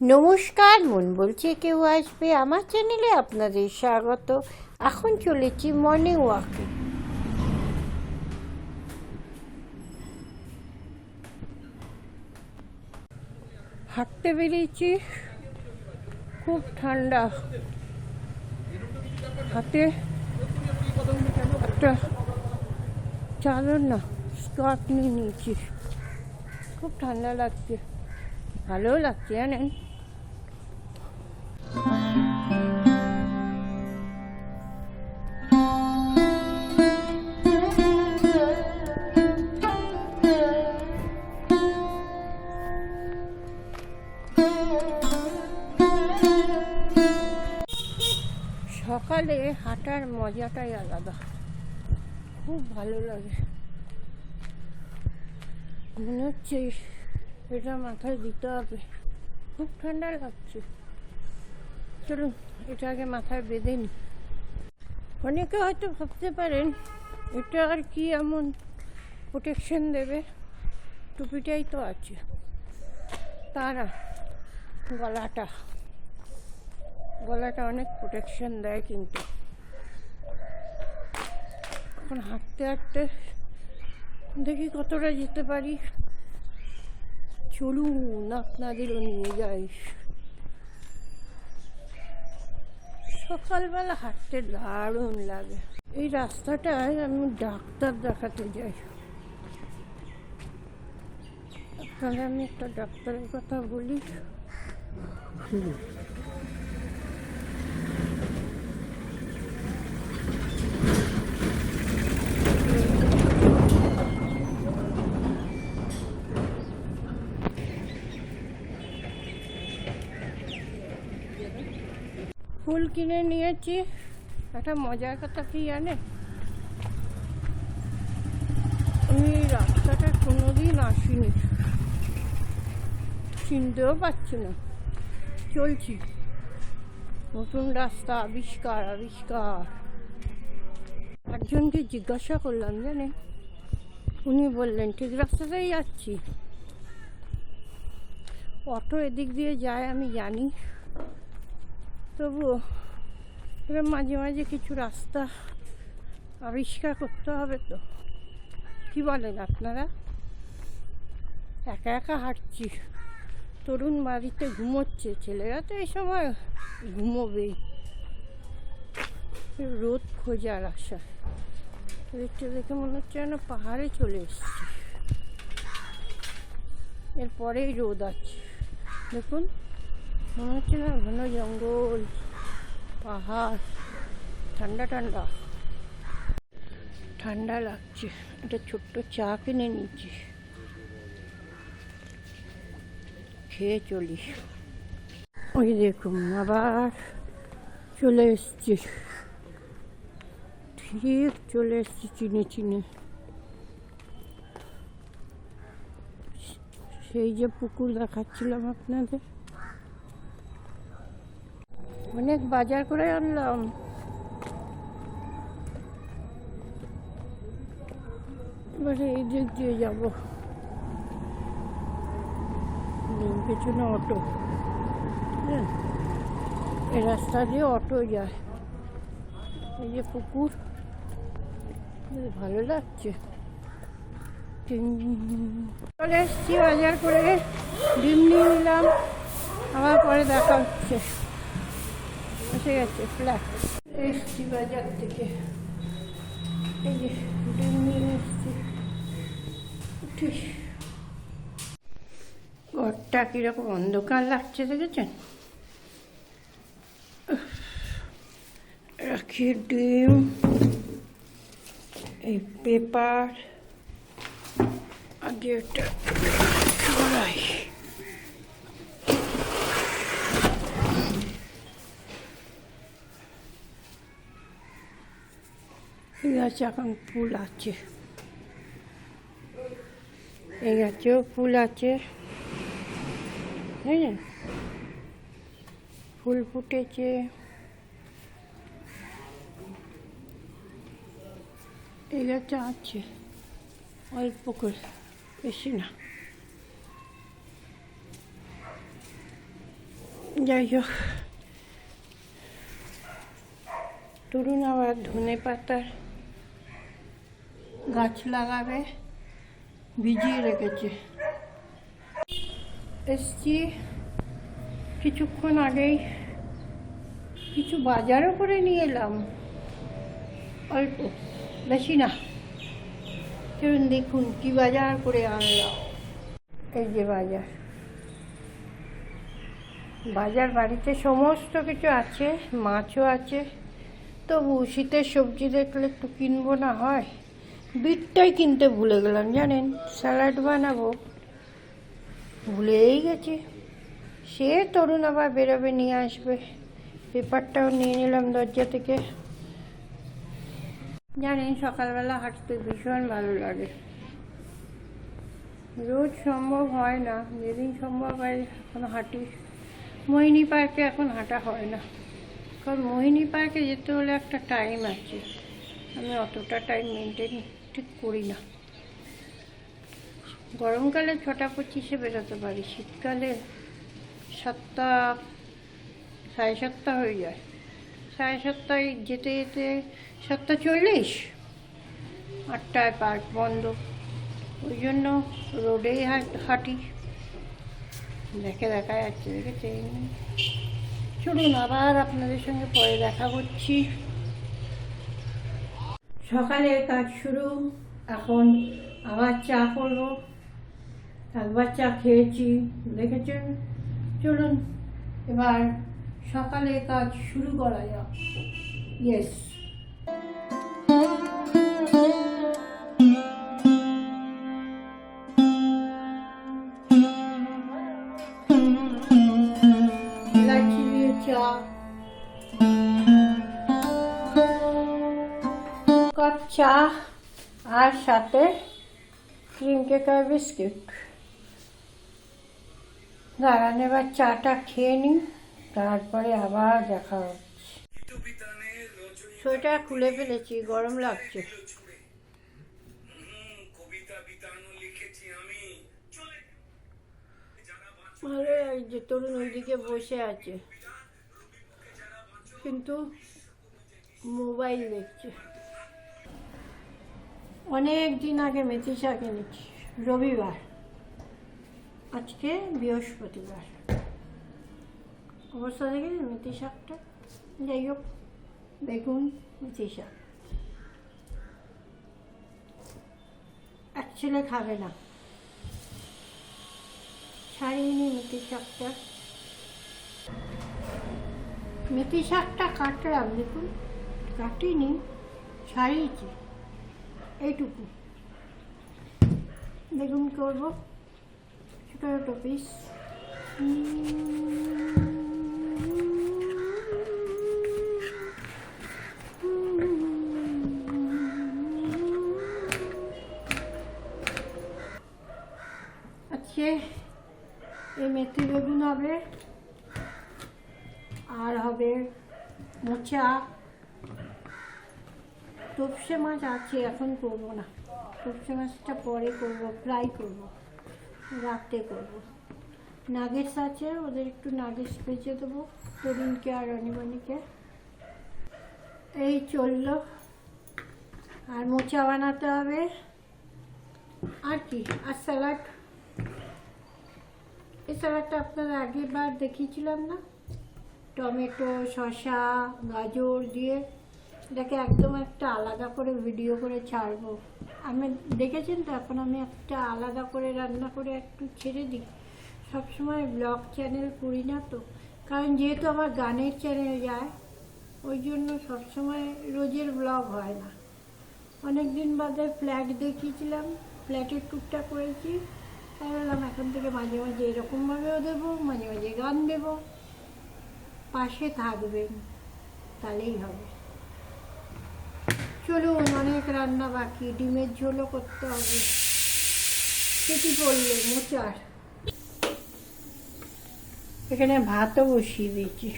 নমস্কার, মন বলছে কেউ আসবে আমার চ্যানেলে আপনাদের স্বাগত। এখন চলেছি মর্নিং ওয়াকে। হাঁটতে বেরিয়েছি, খুব ঠান্ডা। হাতে একটা চাদর না, স্কার্ট নিয়ে নিয়েছি। খুব ঠান্ডা লাগছে, ভালোও লাগছে, জানেন? হাঁটার মজাটাই আলাদা। খুব ভালো লাগে। মনে হচ্ছে এটা মাথায় দিতে হবে। খুব ঠান্ডা লাগছে। চলুন, এটা আগে মাথায় বেঁধে নি অনেকে হয়তো ভাবতে পারেন, এটা আর কি এমন প্রোটেকশন দেবে? টুপিটাই তো আছে। তারা, গলাটা। গলাটা অনেক প্রোটেকশন দেয় কিন্তু। এখন হাঁটতে হাঁটতে দেখি কতটা যেতে পারি। চলুন আপনাদেরও নিয়ে যাই। সকালবেলা হাঁটতে দারুণ লাগে। এই রাস্তাটায় আমি ডাক্তার দেখাতে যাই। আপনাদের আমি একটা ডাক্তারের কথা বলি। ফুল কিনে নিয়েছি। একটা মজার কথা কি জানে? আমি রাস্তাটা কোনোদিন আসিনি। চিনতেও পারছি না। চলছি। নতুন রাস্তা, আবিষ্কার আবিষ্কার। একজনকে জিজ্ঞাসা করলাম জানেন উনি বললেন, ঠিক রাস্তাতেই যাচ্ছি। অটো এদিক দিয়ে যায়, আমি জানি। তবুও এবার মাঝে মাঝে কিছু রাস্তা আবিষ্কার করতে হবে তো। কি বলেন আপনারা? একা একা হাঁটছি। তরুণ বাড়িতে ঘুমোচ্ছে। ছেলেরা তো এই সময় ঘুমোবেই রোদ খোঁজার আশা। দেখতে দেখে মনে হচ্ছে যেন পাহাড়ে চলে এসছি। এরপরেই রোদ আছে। দেখুন। মনে হচ্ছে ঘন জঙ্গল, পাহাড়, ঠান্ডা ঠান্ডা। ঠান্ডা লাগছে। একটা ছোট্ট চা কিনে নিচ্ছি। খেয়ে চলি। ওই দেখুন, আবার চলে এসছি। ঠিক চলে এসছি চিনে চিনে। সেই যে পুকুর দেখাচ্ছিলাম আপনাদের। অনেক বাজার করে আনলাম। এই দিক দিয়ে যাব। পেছনে অটো। হ্যাঁ এই রাস্তা দিয়ে অটো যায়। এই যে পুকুর ভালো লাগছে। চলে এসছি বাজার করে। ডিম নিয়ে নিলাম আবার পরে দেখা হচ্ছে। ফ্ল্যাট এসছি বাজার থেকে। এই যে ডিম নিয়ে এসছি। উঠিস ঘরটা কীরকম অন্ধকার লাগছে দেখেছেন? রাখি ডিম, এই পেপার। আগে ওটা গাছে এখন ফুল আছে এই গাছেও ফুল আছে বুঝলেন ফুল ফুটেছে এই গাছে আছে অল্প করে বেশি না যাই হোক তরুণ আবার ধনে পাতার গাছ লাগাবে, ভিজিয়ে রেখেছে। এসছি কিছুক্ষণ আগেই কিছু বাজারও করে নিয়ে এলাম। অল্প, বেশি না। চলুন দেখুন কি বাজার করে আনলাম। এই যে বাজার। বাজার বাড়িতে সমস্ত কিছু আছে, মাছও আছে। তবু শীতের সবজি দেখলে একটু কিনবো না হয়। বিটটাই কিনতে ভুলে গেলাম, জানেন? স্যালাড বানাবো। ভুলেই গেছি। সে তরুণ আবার বেরোবে, নিয়ে আসবে। পেপারটাও নিয়ে নিলাম দরজা থেকে। জানেন, সকালবেলা হাঁটতে ভীষণ ভালো লাগে। রোজ সম্ভব হয় না, যেদিন সম্ভব হয় এখন হাঁটি। মোহিনী পার্কে এখন হাঁটা হয় না। কারণ মোহিনী পার্কে যেতে হলে একটা টাইম আছে। আমি অতটা টাইম মেনটেন ঠিক করি না। গরমকালে ছটা পঁচিশে বেরোতে পারি, শীতকালে সাতটা, সাড়ে সাতটা হয়ে যায়। সাড়ে সাতটায় যেতে যেতে সাতটা চল্লিশ, আটটায় পার্ক বন্ধ। ওই জন্য রোডেই হাঁট- দেখে দেখা যাচ্ছে দেখেছেন চলুন আবার আপনাদের সঙ্গে পরে দেখা করছি। সকালে কাজ শুরু, এখন আবার চা করব। একবার চা খেয়েছি, দেখেছেন? চলুন, এবার সকালে কাজ শুরু করা যাক। ইয়েস আর সাথে ক্রিম কেক আর বিস্কিট দাঁড়ান এবার চাটা খেয়ে নিই তারপরে আবার দেখা হচ্ছে সোয়েটার খুলে ফেলেছি গরম লাগছে ভালো লাগছে তরুণ ওইদিকে বসে আছে কিন্তু মোবাইল দেখছে অনেক দিন আগে মেথি শাক এনেছি রবিবার। আজকে বৃহস্পতিবার। অবস্থা দেখে মেথি শাকটা যাই হোক, বেগুন মেথি শাক এক ছেলে খাবে না। ছাড়িয়ে নি মেথি শাকটা মেথি শাকটা কাটলাম, দেখুন। কাটিনি ছাড়িয়েছি এইটুকু। বেগুন করব ছোটো ছোটো পিস তপসে মাছ আছে এখন করব না। তপসে মাছটা পরে করব ফ্রাই করব, রাতে করব। নাগেটস আছে, ওদের একটু নাগেটস বেঁচে দেবো তরুণকে আর অনিমণিকে এই চলল। আর মোচা বানাতে হবে। আর কি, আর স্যালাড এই স্যালাডটা আপনারা আগেরবার দেখিয়েছিলাম না? টমেটো, শসা, গাজর দিয়ে এটাকে একদম একটা আলাদা করে ভিডিও করে ছাড়বো। আমি দেখেছেন তো, এখন আমি একটা আলাদা করে রান্না করে একটু ছেড়ে দিই। সবসময় ব্লগ চ্যানেল করি না তো। কারণ যেহেতু আমার গানের চ্যানেল যায়, ওই জন্য সবসময় রোজের ব্লগ হয় না। অনেক দিন বাদে ফ্ল্যাট দেখিয়েছিলাম ফ্ল্যাটের টুকটা করেছি। তাই বললাম এখন থেকে মাঝে মাঝে এরকমভাবেও দেবো, মাঝে মাঝে গান দেবো। পাশে থাকবেন, তাহলেই হবে। চলুন অনেক রান্না বাকি, ডিমের ঝোলও করতে হবে। কেটি পড়লে মোচার? এখানে ভাতও বসিয়ে দিয়েছি।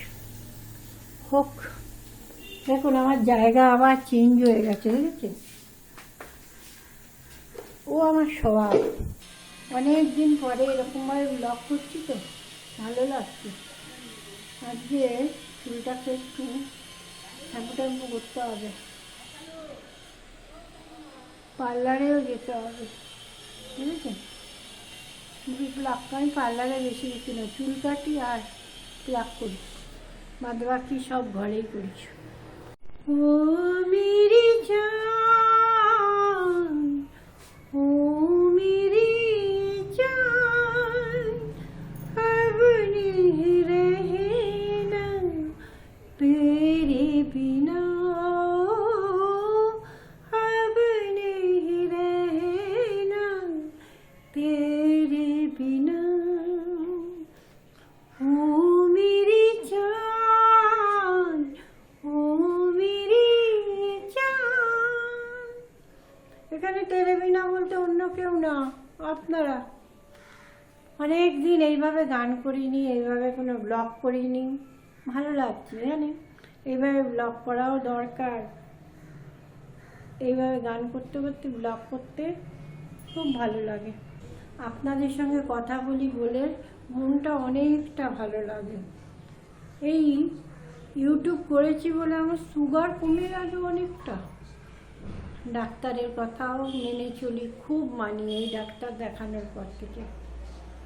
হোক, দেখুন, আমার জায়গা আবার চেঞ্জ হয়ে গেছে দেখেছেন ও আমার স্বভাব অনেক দিন পরে এরকমভাবে ব্লগ করছি তো, ভালো লাগছে। আজকে চুলটাকে একটু শ্যাম্পু ট্যাম্পু করতে হবে। পার্লারেও যেতে হবে। বুঝেছেন? প্লাক আমি পার্লারে বেশি গেছি না চুল কাটি আর প্লাক করি। বাদ বাকি সব ঘরেই করেছি ও মেরি জান এইভাবে গান করিনি এইভাবে কোনো ব্লগ করিনি। ভালো লাগছে জানেন এইভাবে ব্লগ করাও দরকার। এইভাবে গান করতে করতে ব্লগ করতে খুব ভালো লাগে। আপনাদের সঙ্গে কথা বলি বলে মনটা অনেকটা ভালো লাগে। এই ইউটিউব করেছি বলে আমার সুগার কমে গেল অনেকটা। ডাক্তারের কথাও মেনে চলি, খুব মানি এই ডাক্তার দেখানোর পর থেকে।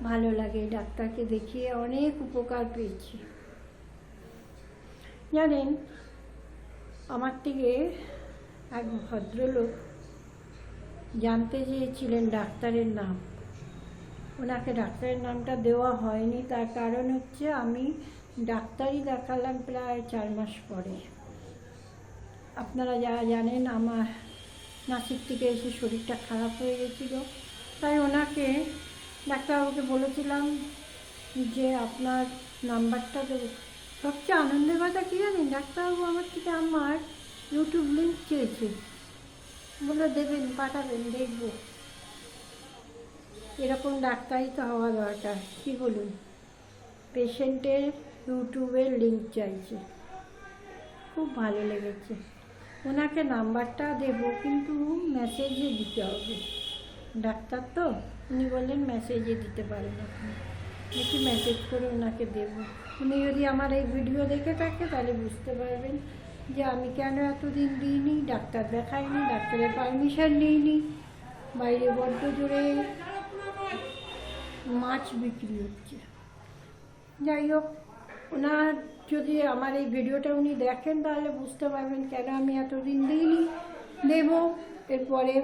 ভালো লাগে, ডাক্তারকে দেখিয়ে অনেক উপকার পেয়েছি। জানেন, আমার থেকে এক ভদ্রলোক জানতে চেয়েছিলেন ডাক্তারের নাম। ওনাকে ডাক্তারের নামটা দেওয়া হয়নি, তার কারণ হচ্ছে আমি ডাক্তারই দেখালাম প্রায় চার মাস পরে। আপনারা যারা জানেন, আমার নাসিক থেকে এসে শরীরটা খারাপ হয়ে গেছিল, তাই ওনাকে ডাক্তারবাবুকে বলেছিলাম যে আপনার নাম্বারটা দেবো সবচেয়ে আনন্দের কথা কী জানেন? ডাক্তারবাবু আমার থেকে আমার ইউটিউব লিঙ্ক চেয়েছে। বলে দেবেন, পাঠাবেন, দেখব। এরকম ডাক্তারই তো হওয়া দরকার, কী বলুন? পেশেন্টের ইউটিউবের লিঙ্ক চাইছে। খুব ভালো লেগেছে। ওনাকে নাম্বারটা দেবো, কিন্তু মেসেজে দিতে হবে। ডাক্তার তো? উনি বললেন মেসেজে দিতে পারেন আপনি। দেখি মেসেজ করে ওনাকে দেবো? উনি যদি আমার এই ভিডিও দেখে থাকে, তাহলে বুঝতে পারবেন যে আমি কেন এতদিন দিইনি, ডাক্তার দেখাইনি, ডাক্তারের পারমিশন নিইনি, বাইরে বড্ড জোরে মাছ বিক্রি হচ্ছে। যাই হোক, ওনার যদি আমার এই ভিডিওটা উনি দেখেন, তাহলে বুঝতে পারবেন কেন আমি এতদিন দিইনি, দেব। এরপরে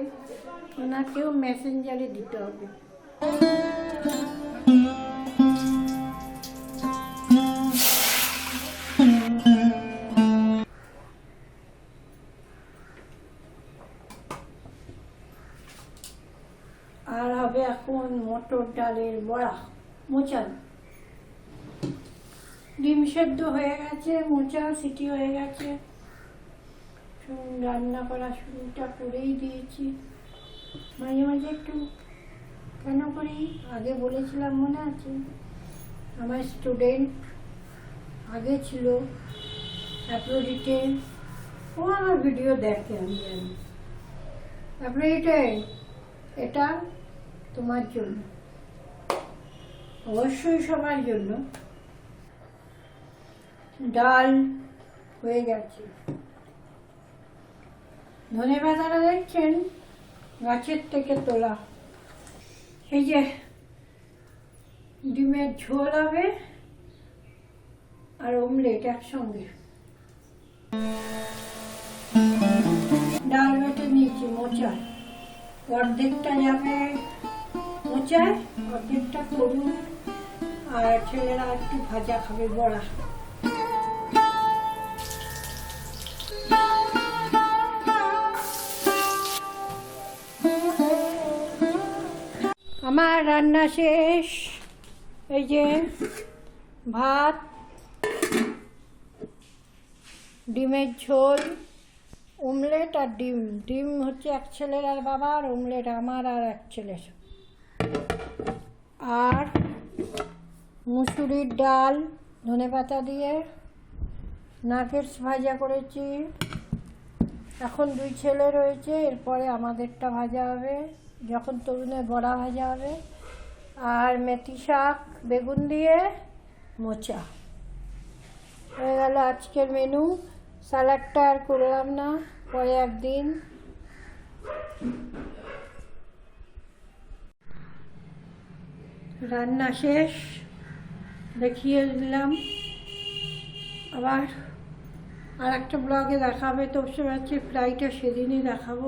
ওনাকেও মেসেঞ্জারে দিতে হবে। আর হবে এখন মটর ডালের বড়া। মোচান। ডিম সেদ্ধ হয়ে গেছে, মোচা, সিটি হয়ে গেছে। রান্না করা শুরুটা করেই দিয়েছি। মাঝে মাঝে একটু কেন করি? আগে বলেছিলাম মনে আছে। আমার স্টুডেন্ট আগে ছিল অ্যাপ্রোডিটে ও আমার ভিডিও দেখে আমি জানি। অ্যাপ্রোডিটে এটা তোমার জন্য। অবশ্যই সবার জন্য। ডাল হয়ে গেছে। ধনে পাতাটা দেখছেন? গাছের থেকে তোলা। এই যে ডিমের ঝোল হবে আর অমলেট একসঙ্গে। ডাল বেটে নিয়েছি মোচা অর্ধেকটা যাবে মোচায়, অর্ধেকটা করুন। আর ছেলেরা একটু ভাজা খাবে বড়া। আমার রান্না শেষ। এই যে ভাত, ডিমের ঝোল, অমলেট আর ডিম। ডিম হচ্ছে এক ছেলের আর বাবা আর অমলেট আমার আর এক ছেলের। আর মুসুরির ডাল, ধনে পাতা দিয়ে নাগেটস ভাজা করেছি। এখন দুই ছেলে রয়েছে, এরপরে আমাদেরটা ভাজা হবে। যখন তরুণে বড়া ভাজা হবে, আর মেথি শাক, বেগুন দিয়ে মোচা। হয়ে গেল আজকের মেনু স্যালাডটা আর করলাম না, পরে একদিন। রান্না শেষ, দেখিয়ে দিলাম। আবার আর একটা ব্লগে দেখাবে, তো সে হচ্ছে ফ্লাইটটা সেদিনই দেখাবো।